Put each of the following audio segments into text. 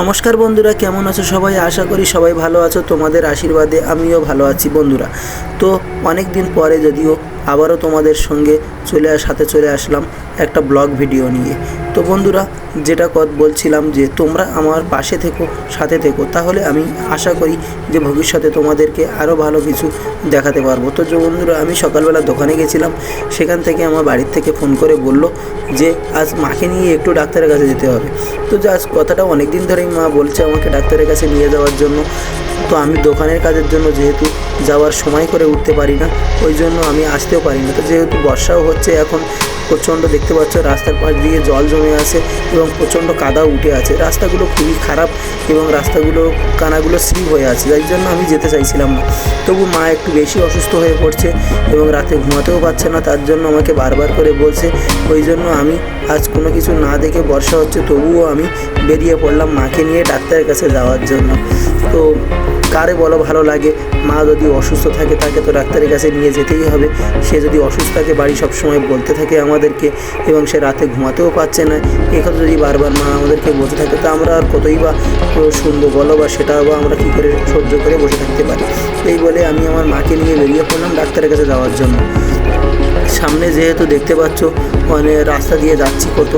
নমস্কার বন্ধুরা, কেমন আছো সবাই? আশা করি সবাই ভালো আছো। তোমাদের আশীর্বাদে আমিও ভালো আছি বন্ধুরা। তো অনেক দিন পরে যদিও আবারও তোমাদের সঙ্গে চলে সাথে চলে আসলাম একটা ব্লগ ভিডিও নিয়ে। তো বন্ধুরা, যেটা কত বলছিলাম যে তোমরা আমার পাশে থেকো, সাথে থেকো, তাহলে আমি আশা করি যে ভবিষ্যতে তোমাদেরকে আরও ভালো কিছু দেখাতে পারব। তো যে বন্ধুরা, আমি সকালবেলা দোকানে গেছিলাম, সেখান থেকে আমার বাড়ির থেকে ফোন করে বলল যে আজ মাকে নিয়ে একটু ডাক্তারের কাছে যেতে হবে। তো যে আজ কথাটা অনেক দিন ধরেই মা বলছে আমাকে ডাক্তারের কাছে নিয়ে যাওয়ার জন্য। তো আমি দোকানের কাজের জন্য যেহেতু যাওয়ার সময় করে উঠতে পারি না, ওই জন্য আমি আসতেও পারি না। তো যেহেতু বর্ষাও হচ্ছে, এখন প্রচণ্ড দেখতে পাচ্ছ রাস্তার পাশ দিয়ে জল জমে আছে এবং প্রচণ্ড কাদা উঠে আছে। রাস্তাগুলো খুবই খারাপ এবং রাস্তাগুলো, কানাগুলো স্লিপ হয়ে আছে, যার জন্য আমি যেতে চাইছিলাম না। তবু মা একটু বেশি অসুস্থ হয়ে পড়ছে এবং রাতে ঘুমাতেও পারছে না, তার জন্য আমাকে বারবার করে বলছে, ওই জন্য আমি আজ কোনো কিছু না দেখে বর্ষা হচ্ছে, তবুও আমি বেরিয়ে পড়লাম মাকে নিয়ে ডাক্তারের কাছে যাওয়ার জন্য। তো কারে বলো ভালো লাগে? মা যদি অসুস্থ থাকে, তাকে তো ডাক্তারের কাছে নিয়ে যেতেই হবে। সে যদি অসুস্থ থাকে, বাড়ি সবসময় বলতে থাকে আমাদেরকে এবং সে রাতে ঘুমাতেও পারছে না। কথা যদি বারবার মা আমাদেরকে বলতে থাকে, তো আমরা আর কতই বা শুনব বলো বা সেটা বা আমরা কী করে সহ্য করে বসে থাকতে পারি? এই বলে আমি আমার মাকে নিয়ে বেরিয়ে পড়লাম ডাক্তারের কাছে যাওয়ার জন্য। সামনে যেহেতু দেখতে পাচ্ছ মানে রাস্তা দিয়ে যাচ্ছি, কত,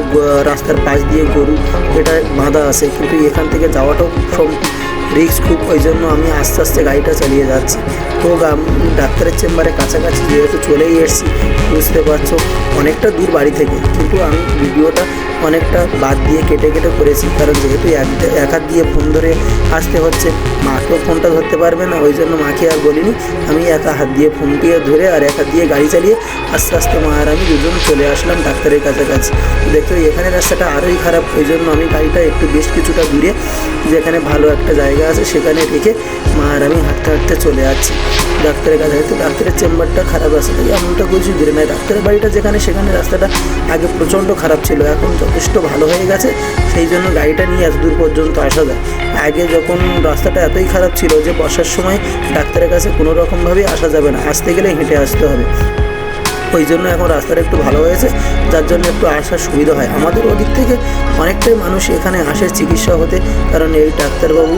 রাস্তার পাশ দিয়ে গরু, এটা বাঁধা আছে। কিন্তু এখান থেকে যাওয়াটাও রিস্ক খুব ওই জন্য আমি আস্তে আস্তে গাড়িটা চালিয়ে যাচ্ছি। তো ডাক্তারের চেম্বারে কাছাকাছি যেহেতু চলেই এসেছি, বুঝতে পারছ, অনেকটা দূর বাড়ি থেকে। কিন্তু আমি ভিডিওটা অনেকটা বাদ দিয়ে কেটে কেটে করেছি, কারণ যেহেতু এক হাত দিয়ে ফোন ধরে আসতে হচ্ছে মাকেও ফোনটা ধরতে পারবে না, ওই জন্য মাকে আর বলিনি, আমি একা হাত দিয়ে ফোনটিও ধরে আর এক হাত দিয়ে গাড়ি চালিয়ে আস্তে আস্তে মা আর আমি দুজন চলে আসলাম ডাক্তারের কাছাকাছি। দেখতে এখানে রাস্তাটা আরোই খারাপ, ওই জন্য আমি গাড়িটা একটু বেশ কিছুটা দূরে, যেখানে ভালো একটা জায়গা আছে, সেখানে রেখে মা আর আমি হাঁটতে হাঁটতে চলে যাচ্ছি। ডাক্তারের কাছে তো ডাক্তারের চেম্বারটা খারাপ আছে এমনটা কিছু দূরে নয়। ডাক্তারের বাড়িটা যেখানে, সেখানে রাস্তাটা আগে প্রচণ্ড খারাপ ছিল, এখন যথেষ্ট ভালো হয়ে গেছে, সেই জন্য গাড়িটা নিয়ে এত দূর পর্যন্ত আসা যায়। আগে যখন রাস্তাটা এতই খারাপ ছিল যে বর্ষার সময় ডাক্তারের কাছে কোনো রকমভাবেই আসা যাবে না, আসতে গেলে হেঁটে আসতে হবে। ওই জন্য এখন রাস্তাটা একটু ভালো হয়েছে, যার জন্য একটু আসার সুবিধা হয়। আমাদের ওদিক থেকে অনেকটাই মানুষ এখানে আসে চিকিৎসা হতে, কারণ এই ডাক্তারবাবু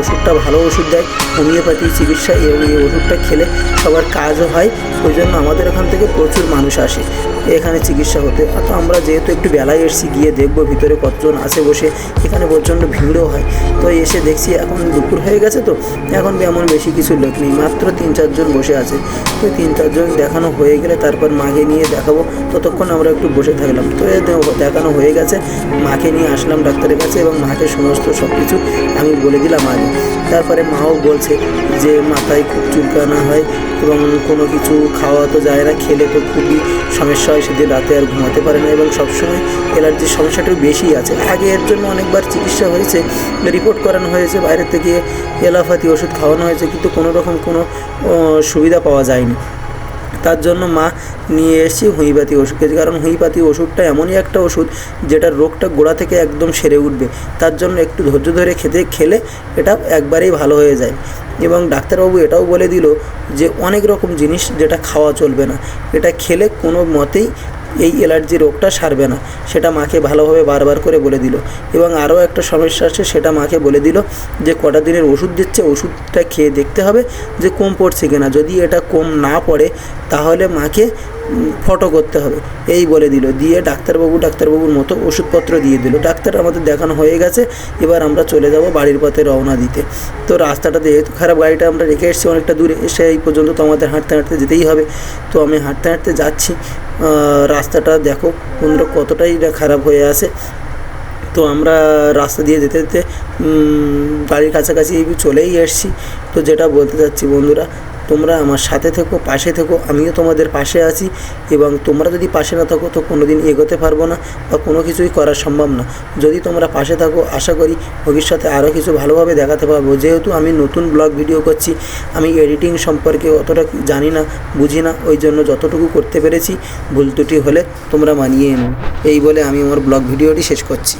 ওষুধটা ভালো ওষুধ দেয়, হোমিওপ্যাথি চিকিৎসা এই ওষুধটা খেলে সবার কাজও হয়, ওই জন্য আমাদের এখান থেকে প্রচুর মানুষ আসে এখানে চিকিৎসা হতে। তো আমরা যেহেতু একটু বেলায় এসেছি, গিয়ে দেখব ভিতরে কতজন আছে বসে, এখানে প্রচণ্ড ভিড়ও হয়। তো এসে দেখছি এখন দুপুর হয়ে গেছে তো, এখন এমন বেশি কিছু লোক নেই, মাত্র তিন চারজন বসে আছে। তো তিন চারজন দেখানো হয়ে গেলে তারপর মাকে নিয়ে দেখাবো। ততক্ষণ আমরা একটু বসে থাকলাম। তো দেখানো হয়ে গেছে। মাকে নিয়ে আসলাম ডাক্তারের কাছে এবং মাকে সমস্ত সব কিছু আমি বলে দিলাম আগে। তারপরে মাও বলছে যে, মাথায় খুব চুলকানা হয় এবং কোনো কিছু খাওয়া তো যায় না, খেলে তো খুবই সমস্যা হয়, সেদিন রাতে আর ঘুমাতে পারে না এবং সবসময় অ্যালার্জির সমস্যাটা বেশি আছে। আগে এর জন্য অনেকবার চিকিৎসা হয়েছে, রিপোর্ট করানো হয়েছে, বাইরে থেকে এলাফাতি ওষুধ খাওয়ানো হয়েছে, কিন্তু কোনো রকম কোনো সুবিধা পাওয়া যায়নি। তার জন্য মা নিয়ে এসেছি হুঁইপাতি ওষুধ খেয়েছি। কারণ হুঁইপাতি ওষুধটা এমনই একটা ওষুধ যেটার রোগটা গোড়া থেকে একদম সেরে উঠবে। তার জন্য একটু ধৈর্য ধরে খেতে, খেলে এটা একবারেই ভালো হয়ে যায়। এবং ডাক্তারবাবু এটাও বলে দিল যে, অনেক রকম জিনিস যেটা খাওয়া চলবে না। এটা খেলে কোনো মতেই এই অ্যালার্জি রোগটা সারবে না। সেটা মাকে ভালোভাবে বারবার করে বলে দিল। এবং আরও একটা সমস্যা আছে, সেটা মাকে বলে দিল যে কটা দিনের ওষুধ দিচ্ছে, ওষুধটা খেয়ে দেখতে হবে যে কম পড়ছে কিনা। যদি এটা কম না পড়ে, তাহলে মাকে ফটো করতে হবে। এই বলে দিল। দিয়ে ডাক্তারবাবু ডাক্তারবাবুর মতো ওষুধপত্র দিয়ে দিল। ডাক্তার, আমাদের দেখানো হয়ে গেছে। এবার আমরা চলে যাব বাড়ির পথে রওনা দিতে। তো রাস্তাটা যেহেতু খারাপ, গাড়িটা আমরা রেখে এসেছি অনেকটা দূরে। এসে এই পর্যন্ত তো আমাদের হাঁটতে হাঁটতে যেতেই হবে। তো আমি হাঁটতে হাঁটতে যাচ্ছি। রাস্তাটা দেখো বন্ধুরা কতটাই খারাপ হয়ে আছে। তো আমরা রাস্তা দিয়ে যেতে যেতে বাড়ির কাছাকাছি চলেই এসেছি। তো যেটা বলতে চাচ্ছি বন্ধুরা তোমরা আমার সাথে থেকো, পাশে থেকো, আমিও তোমাদের পাশে আছি এবং তোমরা যদি পাশে না থাকো তো কোনো দিন এগোতে পারব না বা কোনো কিছুই করা সম্ভব না। যদি তোমরা পাশে থাকো, আশা করি ভবিষ্যতে আরও কিছু ভালোভাবে দেখাতে পারব। যেহেতু আমি নতুন ব্লগ ভিডিও করছি, আমি এডিটিং সম্পর্কে অতটা জানি না, বুঝি না, ওই জন্য যতটুকু করতে পেরেছি, ভুল ত্রুটি হলে তোমরা মানিয়ে এনো। এই বলে আমি আমার ব্লগ ভিডিওটি শেষ করছি।